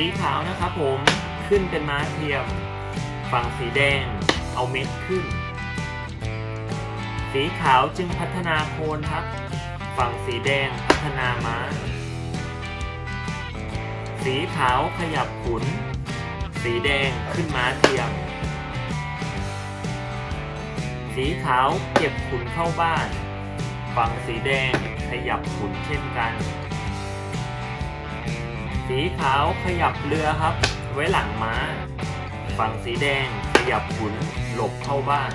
สีขาวนะครับผมขึ้นเป็นม้าเทียม ฝั่งสีแดงเอาเม็ดขึ้น สีขาวจึงพัฒนาโคนครับ ฝั่งสีแดงพัฒนาม้า สีขาวขยับขุน สีแดงขึ้นม้าเทียม สีขาวเก็บขุนเข้าบ้าน ฝั่งสีแดงขยับขุนเช่นกัน สีขาวขยับเรือครับ ไว้หลังม้า ฝั่งสีแดงขยับขุนหลบเข้าบ้าน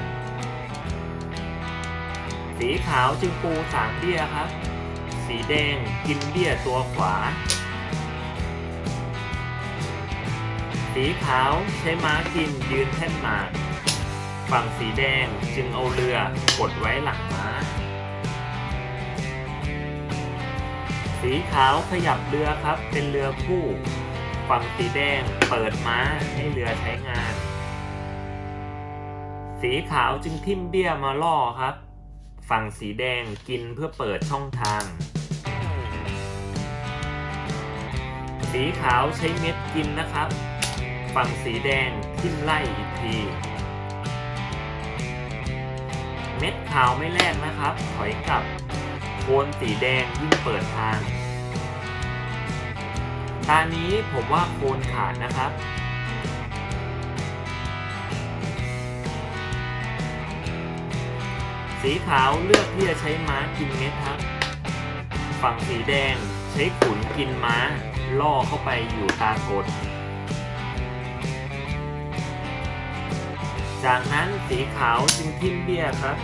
สีขาวจึงปูสามเบี้ยครับ สีแดงกินเบี้ยตัวขวา สีขาวใช้ม้ากินยืนแท่นหมาก ฝั่งสีแดงจึงเอาเรือกดไว้หลังม้า สีขาวขยับเรือครับ เป็นเรือคู่ฝั่งสีแดงเปิดม้าให้เรือใช้งาน สีขาวจึงทิ่มเบี้ยมาล่อครับ ฝั่งสีแดงกินเพื่อเปิดช่องทาง สีขาวใช้เม็ดกินนะครับ ฝั่งสีแดงทิ่มไล่อีกทีเม็ดขาวไม่แลกนะครับ ถอยกลับโคนสีแดงยิ่งเปิดทาง ตานี้ผมว่าโคนขาดนะครับ สีขาวเลือกที่จะใช้ม้ากินเม็ดครับ ฝั่งสีแดงใช้ขุนกินม้า ล่อเข้าไปอยู่ตากด จากนั้นสีขาวจึงทิ่มเบี้ยครับ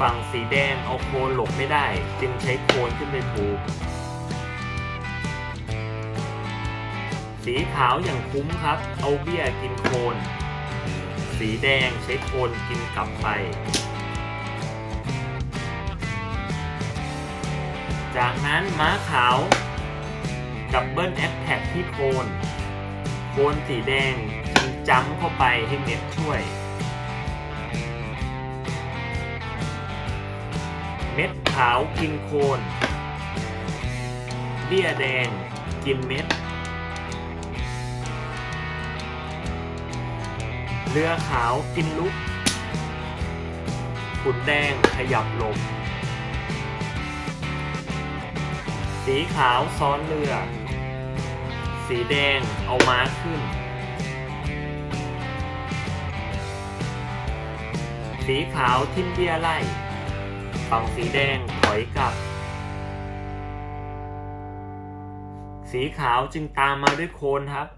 ฝั่งสีแดงเอาโคนหลบไม่ได้ จึงใช้โคนขึ้นไปผูก สีขาวอย่างคุ้มครับ เอาเบี้ยกินโคน สีแดงใช้โคนกินกลับไป จากนั้นม้าขาวดับเบิลแอคแท็กที่โคน โคนสีแดงจึงจ้ำเข้าไปให้เม็ดช่วย เม็ดขาวกินโคน เบี้ยแดงกินเม็ด เรือขาวกินลุกขุนแดงขยับลมสีขาวซ้อนเรือ สีแดงเอาม้าขึ้น สีขาวทิ่มเบี้ยไล่ ฝั่งสีแดงถอยกลับ สีขาวจึงตามมาด้วยโคนครับ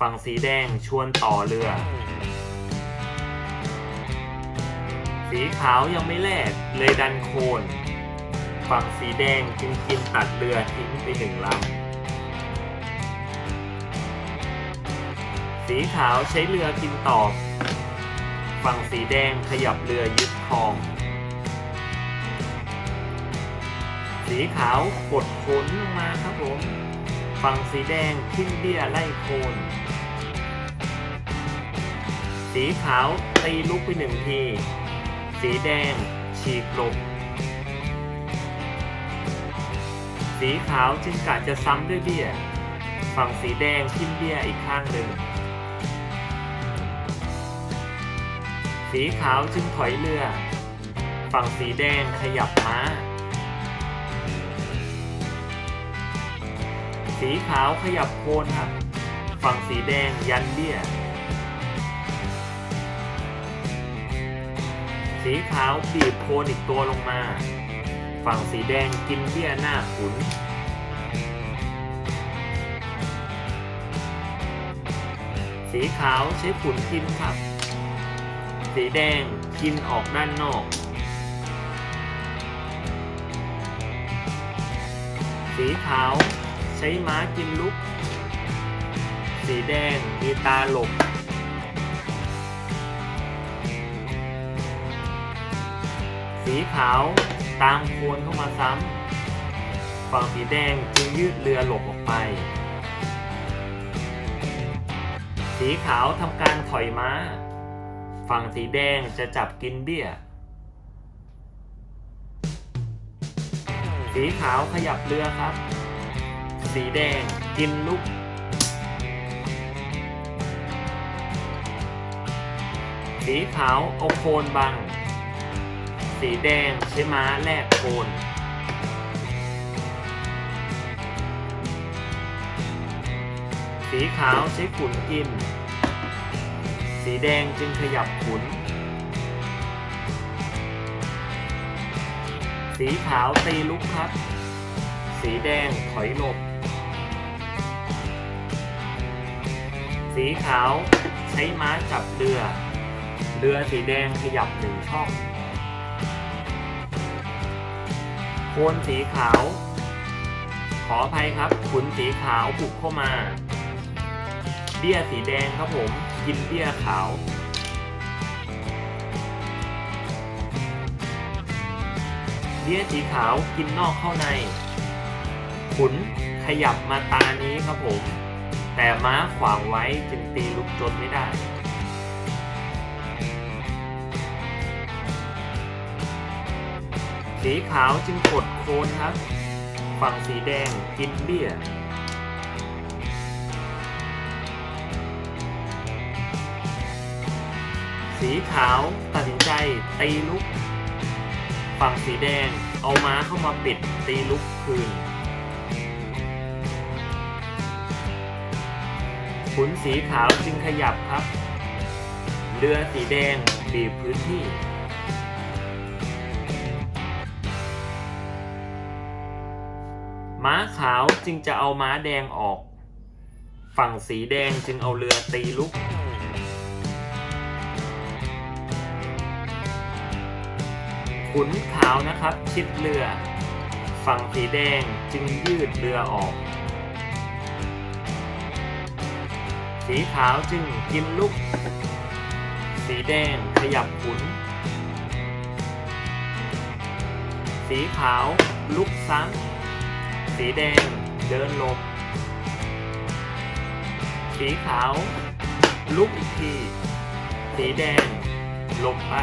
ฝั่งสีแดงชวนต่อเรือ สีขาวยังไม่แลกเลยดันโคน ฝั่งสีแดงจึงกินตัดเรือทิ้งไปหนึ่งลำสีขาวใช้เรือกินตอบ ฝั่งสีแดงขยับเรือยึดครอง สีขาวกดโคนลงมาครับผม ฝั่งสีแดงทิ้งเบี้ยไล่โคน สีขาวตีลุกไปหนึ่งที สีแดงฉีกหลบสีขาวจึงกะจะซ้ำด้วยเบี้ย ฝั่งสีแดงทิ้มเบี้ยอีกข้างหนึ่ง สีขาวจึงถอยเรือ ฝั่งสีแดงขยับม้า สีขาวขยับโคนครับ ฝั่งสีแดงยันเบี้ย สีขาวบีบโคนอีกตัวลงมา ฝั่งสีแดงกินเบี้ยหน้าขุน สีขาวใช้ขุนกินครับ สีแดงกินออกด้านนอกสีขาว ช้ม้ากินลุก สีแดงมีตาหลบ สีขาวตามโคนเข้ามาซ้ำฝั่งสีแดงจึงยืดเรือหลบออกไป สีขาวทำการถอยม้า ฝั่งสีแดงจะจับกินเบี้ยสีขาวขยับเรือครับ สีแดง กินลุก สีขาวเอาโคนบัง สีแดงใช้ม้าแลกโคนสีขาวใช้ขุนกิน สีแดงจึงขยับขุน สีขาวตีลุกครับ สีแดงถอยหลบ สีขาวใช้ม้าจับเรือ เรือสีแดงขยับหนึ่งช่อง โคนสีขาว ขออภัยครับ ขุนสีขาวบุกเข้ามา เบี้ยสีแดงครับผม กินเบี้ยขาวเบี้ยสีขาวกินนอกเข้าใน ขุนขยับมาตานี้ครับผม แต่ม้าขวางไว้จึงตีลุกจนไม่ได้สีขาวจึงกดโคนครับ ฝั่งสีแดงกินเบี้ย สีขาวตัดสินใจตีลุก ฝั่งสีแดงเอาม้าเข้ามาปิดตีลุกคืน ขุนสีขาวจึงขยับครับ เรือสีแดงบีบพื้นที่ ม้าขาวจึงจะเอาม้าแดงออก ฝั่งสีแดงจึงเอาเรือตีลุก ขุนขาวนะครับ ชิดเรือ ฝั่งสีแดงจึงยืดเรือออก สีขาวจึงกินลุก สีแดงขยับขุน สีขาวลุกซ้ำสีแดงเดินหลบ สีขาวลุกอีกที สีแดงหลบไป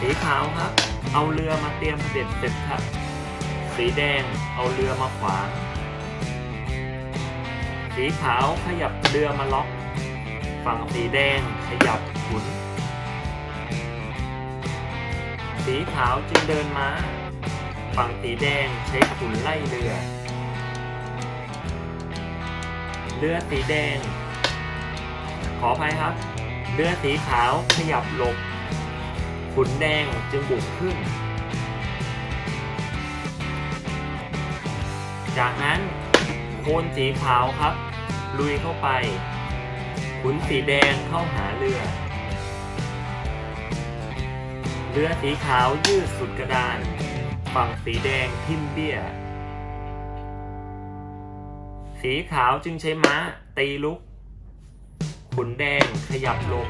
สีขาวครับ เอาเรือมาเตรียมเสด็จเสร็จครับ สีแดงเอาเรือมาขวางสีขาวขยับเรือมาล็อก ฝั่งสีแดงขยับขุน สีขาวจึงเดินมาฝั่งสีแดงใช้ขุนไล่เรือ เรือสีแดง ขออภัยครับ เรือสีขาวขยับหลบ ขุนแดงจึงบุกขึ้น จากนั้นโคนสีขาวครับ ลุยเข้าไป ขุนสีแดงเข้าหาเรือ เรือสีขาวยืดสุดกระดาน ฝั่งสีแดงทิ่มเบี้ย สีขาวจึงใช้ม้าตีลุก ขุนแดงขยับลง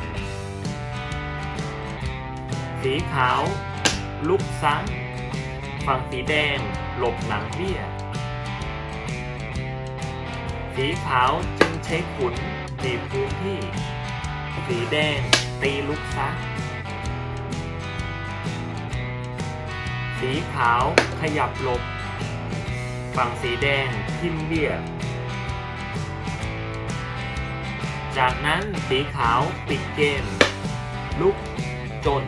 สีขาว ลุกซ้ำฝั่งสีแดง หลบหลังเบี้ย สีขาวจึงใช้ขุนตีบพื้นที่ สีแดงตีลุกซะสีขาวขยับหลบ ฝั่งสีแดงทิ่มเบี้ย จากนั้นสีขาวปิดเกม ลุกจน